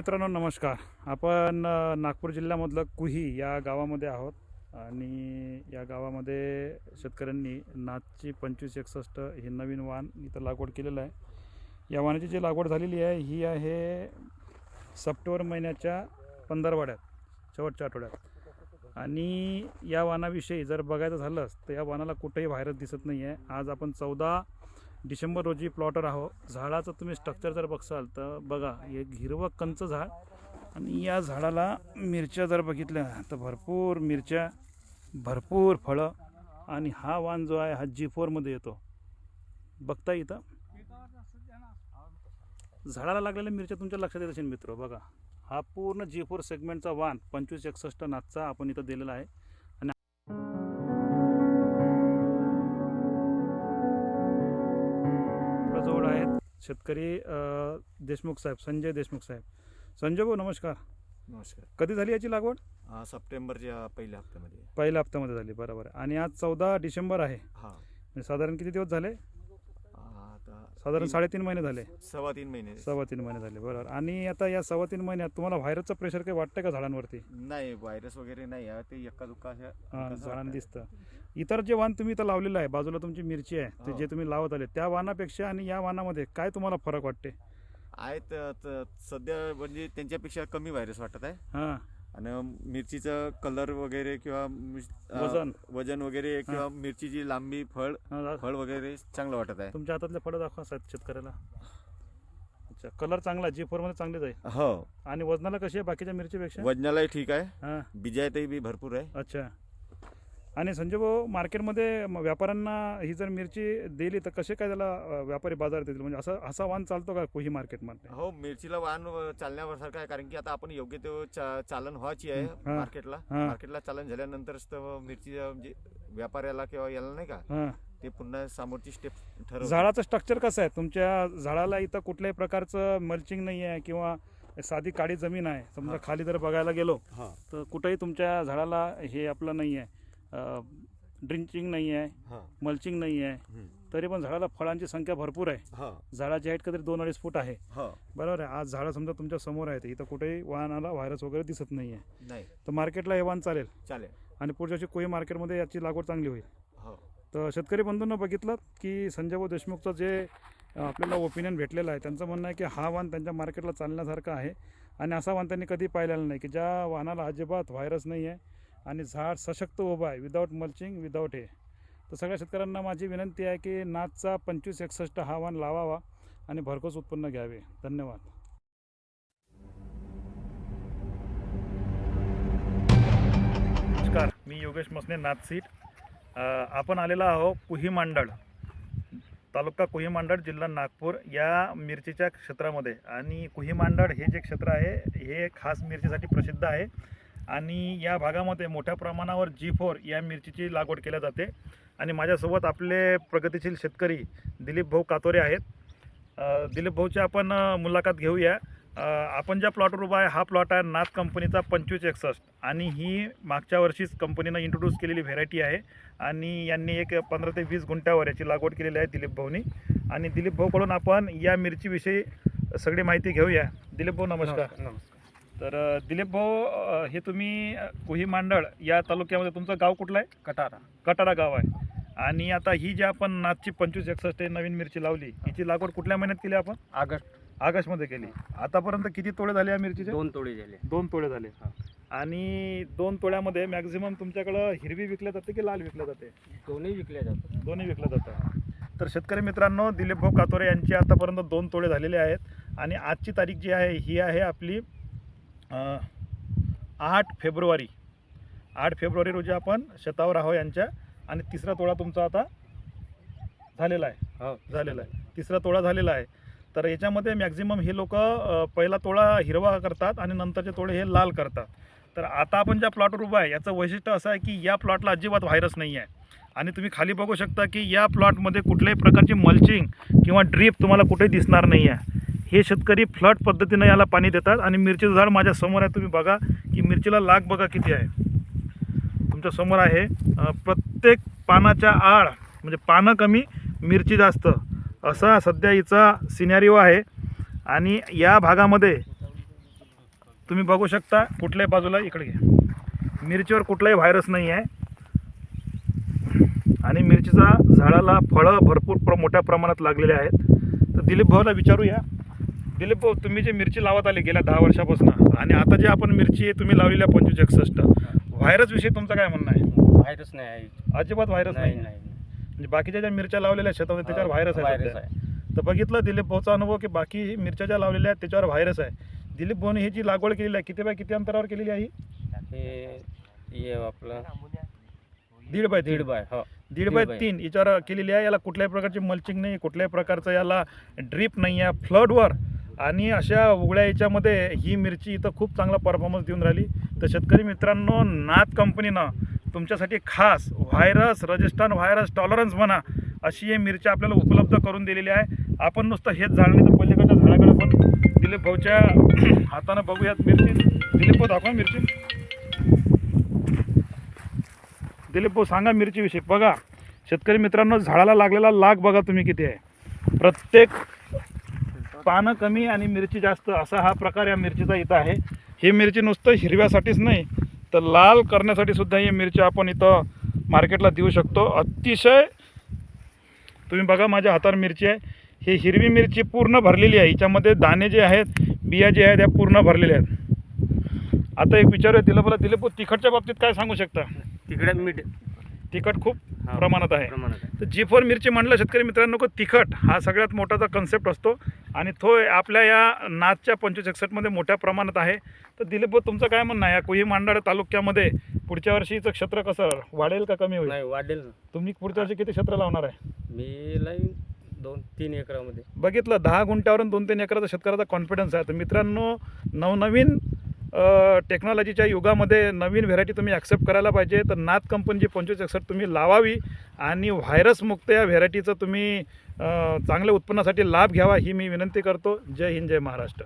मित्रांनो नमस्कार. आपण नागपूर जिल्ह्यामधलं कुही या गावामध्ये आहोत आणि या गावामध्ये शेतकऱ्यांनी नाचची पंचवीस एकसष्ट हे नवीन वाण इथं लागवड केलेलं आहे. या वाणाची जी लागवड झालेली आहे ही आहे सप्टेंबर महिन्याच्या पंधरवाड्यात शेवटच्या आठवड्यात. आणि या वाणाविषयी जर बघायचं झालंच तर या वाणाला कुठेही व्हायरस दिसत नाही आहे आज आपण चौदा डिसेंबर रोजी प्लॉटर आहो. झाडाचं तुम्ही स्ट्रक्चर जर बघसाल तर बघा एक हिरवं कंच झाड आणि या झाडाला मिरच्या जर बघितल्या तर भरपूर मिरच्या भरपूर फळं आणि हा वाण जो आहे हा जी फोरमध्ये येतो. बघता इथं झाडाला लागलेल्या मिरच्या तुमच्या लक्षात येत असेल मित्र बघा. हा पूर्ण जी फोर सेगमेंटचा वाण पंचवीस एकसष्ट नाथचा आपण इथं दिलेला आहे. शेतकरी अ, देशमुख साहेब संजय देशमुख साहेब. संजय भाऊ नमस्कार. नमस्कार. कधी झाली याची लागवड? सप्टेंबरच्या पहिल्या हप्त्यामध्ये. पहिल्या हप्त्यामध्ये झाली बरोबर आहे. आणि आज चौदा डिसेंबर आहे. हा. म्हणजे साधारण किती दिवस झाले? आता साधारण तीन- साडेतीन महिने झाले. सव्वा तीन महिने. सव्वा तीन महिने झाले बरोबर. आणि आता या सव्वा तीन महिन्यात तुम्हाला व्हायरसचं प्रेशर काही वाटतं का झाडांवरती? नाही व्हायरस वगैरे नाही आहे. ते एका दुका अशा हा, झाडांना? दिसतं. इतर जे वाण तुम्ही इथं लावलेलं आहे बाजूला तुमची मिरची आहे ते हो. जे तुम्ही लावत आले त्या वाणापेक्षा आणि या वाणामध्ये काय तुम्हाला फरक वाटते? आहेत त- सध्या म्हणजे त्यांच्यापेक्षा कमी व्हायरस वाटत आहे. हां. आणि मिरचीचं कलर वगैरे किंवा मिस- अ, वजन. वजन वगैरे किंवा मिरचीची लांबी फळ हां, फळ वगैरे चांगलं वाटत आहे. तुमच्या हातातले फळं दाखवा साहेब शेतकऱ्याला. अच्छा कलर चांगला जी फोरमध्ये चांगलेच आहे. हो. आणि वजनाला कशी आहे बाकीच्या मिरचीपेक्षा? वजनालाही ठीक आहे. हां. बिजायतही बी भरपूर आहे. अच्छा. आणि संजय भाऊ मार्केटमध्ये म- व्यापाऱ्यांना ही जर मिरची दिली तर कसे काय त्याला अ, व्यापारी बाजार देतील म्हणजे असं असा वाण चालतो का कुही मार्केटमध्ये हो मिरचीला वाहन चालण्यावर सारखं आहे कारण की आता आपण योग्य तो चा- चालन व्हायची आहे हा. मार्केटला. हा. मार्केटला चालन झाल्यानंतरच तर मिरची म्हणजे व्यापाऱ्याला किंवा याला नाही का हां. ते पुन्हा समोरची स्टेप ठरव झाडाचं स्ट्रक्चर कसं आहे? तुमच्या झाडाला इथं कुठल्याही प्रकारचं मल्चिंग नाही आहे किंवा साधी काळी जमीन आहे. समजा. खाली जर बघायला गेलो हा. तर कुठेही तुमच्या झाडाला हे आपलं नाही आहे. ड्रिंचिंग नाही आहे हा. मल्चिंग नाही आहे. तरी पण झाडाला फळांची संख्या भरपूर आहे. झाडाची हाईट कधी दोन अडीच फूट आहे. बरोबर आहे. आज झाडं समजा तुमच्यासमोर आहेत इथं कुठेही वाहनाला व्हायरस वगैरे दिसत नाही. आहे तर मार्केटला हे वाहन चालेल. चालेल. आणि पुढच्या वर्षी कोही मार्केटमध्ये याची लागवड चांगली होईल. हो. तर शेतकरी बंधूंना बघितलं की संजय भाऊ देशमुखचं जे आपल्याला ओपिनियन भेटलेलं आहे त्यांचं म्हणणं आहे की हा वाहन त्यांच्या मार्केटला चालण्यासारखा आहे. आणि असा वाहन त्यांनी कधी पाहिलेला नाही की ज्या वाहनाला अजिबात व्हायरस नाही आहे आणि झाड सशक्त उभं आहे विदाऊट मल्चिंग विदाऊट हे तर सगळ्या शेतकऱ्यांना माझी विनंती आहे की नाचचा पंचवीस एकसष्ट हवामान लावावा आणि भरघोस उत्पन्न घ्यावे. धन्यवाद. नमस्कार मी योगेश मसने नाथ सीट. आपण आलेलो आहो कुही मांडळ तालुका कुही मांडळ जिल्हा नागपूर या मिरचीच्या क्षेत्रामध्ये. आणि कुही मांडळ हे जे क्षेत्र आहे हे खास मिरचीसाठी प्रसिद्ध आहे. आणि या भागामध्ये मोठ्या प्रमाणावर जी फोर या मिरचीची लागवड केल्या जाते. आणि माझ्यासोबत आपले प्रगतिशील शेतकरी दिलीप भाऊ कातोरे आहेत. दिलीप भाऊची आपण मुलाखत घेऊया. आपण ज्या प्लॉटवर उभा आहे हा प्लॉट आहे नाथ कंपनीचा पंचवीस एकसष्ट. आणि ही मागच्या वर्षीच कंपनीनं इंट्रोड्यूस केलेली व्हेरायटी आहे. आणि यांनी एक पंधरा ते वीस गुंठ्यावर याची लागवड केलेली आहे दिलीप भाऊनी. आणि दिलीप भाऊकडून आपण या मिरचीविषयी सगळी माहिती घेऊया. दिलीप भाऊ नमस्कार. तर दिलीप भाऊ अ, हे तुम्ही अ, कुही मांडळ या तालुक्यामध्ये तुमचं गाव कुठलं आहे? कटारा. कटारा गाव आहे. आणि आता ही जी आपण नाथची पंचवीस एकसष्ट नवीन मिरची लावली हिची लागवड कुठल्या महिन्यात केली आपण? ऑगस्ट. ऑगस्टमध्ये केली. आतापर्यंत किती तोडे झाले या मिरचीचे? दोन तोळी झाले. दोन तोडे झाले. हा. आणि दोन तोड्यामध्ये मॅक्झिमम तुमच्याकडं हिरवी विकल्या जाते की लाल विकल्या जाते? दोन्ही विकल्या जातात. दोन्ही विकल्या जातात. तर शेतकरी मित्रांनो दिलीप भाऊ कातोरे यांचे आतापर्यंत दोन तोडे झालेले आहेत. आणि आजची तारीख जी आहे ही आहे आपली आठ फेब्रुवारी. आठ फेब्रुवारी रोजी आपण शेतावर आहो यांच्या आणि तिसरा तोडा तुमचा आता झालेला आहे. हो. झालेला आहे. तिसरा तोडा झालेला आहे. तर याच्यामध्ये मॅक्झिमम हे लोक पहिला तोडा हिरवा करतात आणि नंतरचे तोडे हे लाल करतात. तर आता आपण ज्या प्लॉटवर उभा आहे याचं वैशिष्ट्य असं आहे की या प्लॉटला अजिबात व्हायरस नाही आहे. आणि तुम्ही खाली बघू शकता की या प्लॉटमध्ये कुठल्याही प्रकारची मल्चिंग किंवा ड्रीप तुम्हाला कुठेही दिसणार नाही आहे. हे शेतकरी फ्लट पद्धतीनं याला पाणी देतात आणि मिरचीचं झाड माझ्यासमोर आहे तुम्ही बघा की मिरचीला लाग बघा किती आहे. तुमच्यासमोर आहे प्रत्येक पानाच्या आळ म्हणजे पानं कमी मिरची जास्त असा सध्या हिचा सिनॅरिओ आहे. आणि या भागामध्ये तुम्ही बघू शकता कुठल्याही बाजूला इकडे घ्या. मिरचीवर कुठलाही व्हायरस नाही आहे. आणि मिरचीचा झाडाला फळं भरपूर प्र मोठ्या प्रमाणात लागलेले आहेत. तर दिलीप भाऊला विचारूया. दिलीप भाऊ तुम्ही जे मिरची लावत आले गेल्या दहा वर्षापासून आणि आता जे आपण मिरची तुम्ही लावलेली आहे पंचवीस एकसष्ट व्हायरसविषयी तुमचं काय म्हणणं आहे? व्हायरस नाही आहे. अजिबात व्हायरस नाही नाही म्हणजे बाकीच्या ज्या मिरच्या लावलेल्या आहेत शेतामध्ये त्याच्यावर व्हायरस आहे व्हायरस सध्या. आहे. तर बघितलं दिलीप भाऊचा अनुभव की बाकी मिरच्या ज्या लावलेल्या आहेत त्याच्यावर व्हायरस आहे. दिलीप भाऊने ही जी लागवड केलेली आहे किती बाय किती अंतरावर केलेली आहे ही? हे हे आपलं दीड बाय दीड दीड बाय हो. दीड बाय बाय. तीन याच्यावर केलेली आहे याला कुठल्याही प्रकारची मल्चिंग नाही कुठल्याही प्रकारचं याला ड्रीप नाही आहे. फ्लडवर आणि अशा उघड्या याच्यामध्ये ही मिरची इथं खूप चांगला परफॉर्मन्स देऊन राहिली. तर शेतकरी मित्रांनो नाथ कंपनीनं तुमच्यासाठी खास व्हायरस रजिस्टन व्हायरस टॉलरन्स म्हणा अशी ही मिरची आपल्याला उपलब्ध करून दिलेली आहे. आपण नुसतं हेच झाड नाही तर पलीकडच्या झाडाकडे पण दिलीप भाऊच्या हातानं बघूयात मिरची. दिलीप भाऊ दाखवा मिरची. दिलीप भाऊ सांगा मिरचीविषयी. बघा शेतकरी मित्रांनो झाडाला लागलेला लाग बघा तुम्ही किती आहे. प्रत्येक पानं कमी आणि मिरची जास्त असा हा प्रकार या मिरचीचा इथं आहे. ही मिरची नुसतं हिरव्यासाठीच नाही तर लाल करण्यासाठी सुद्धा ही मिरची आपण इथं मार्केटला देऊ शकतो. अतिशय तुम्ही बघा माझ्या हातावर मिरची आहे. ही हिरवी मिरची पूर्ण भरलेली आहे. हिच्यामध्ये दाणे जे आहेत बिया जे आहेत त्या पूर्ण भरलेल्या आहेत. आता एक विचारूया तिला बोला तिला तिखटच्या बाबतीत काय सांगू शकता? तिकडे मीठ. तिखट खूप हा, प्रमाणात आहे. प्रमाणात आहे. तर जी फोर मिरची म्हणलं शेतकरी मित्रांनो को तिखट हा सगळ्यात मोठाचा कन्सेप्ट असतो आणि तो आपल्या या नाचच्या पंचवीस एकसष्टमध्ये मोठ्या प्रमाणात आहे. तर दिलीप भाऊ तुमचं काय म्हणणं आहे? या कुही मांडाळ तालुक्यामध्ये पुढच्या वर्षीचं क्षेत्र कसं वाढेल का कमी होईल? नाही वाढेल ना. तुम्ही पुढच्या वर्षी किती क्षेत्र लावणार आहे? मी लाईन दोन तीन एकरामध्ये. बघितलं दहा गुंठ्यावरून दोन तीन एकराचा शेतकऱ्याचा कॉन्फिडन्स आहे. तर मित्रांनो नवनवीन टेक्नॉलॉजीच्या युगामध्ये नवीन व्हेरायटी तुम्ही ॲक्सेप्ट करायला पाहिजे. तर नाथ कंपनीची पंचवीस एकसष्ट तुम्ही लावावी आणि व्हायरसमुक्त या व्हेरायटीचं तुम्ही चांगल्या उत्पन्नासाठी लाभ घ्यावा ही मी विनंती करतो. जय हिंद जय महाराष्ट्र.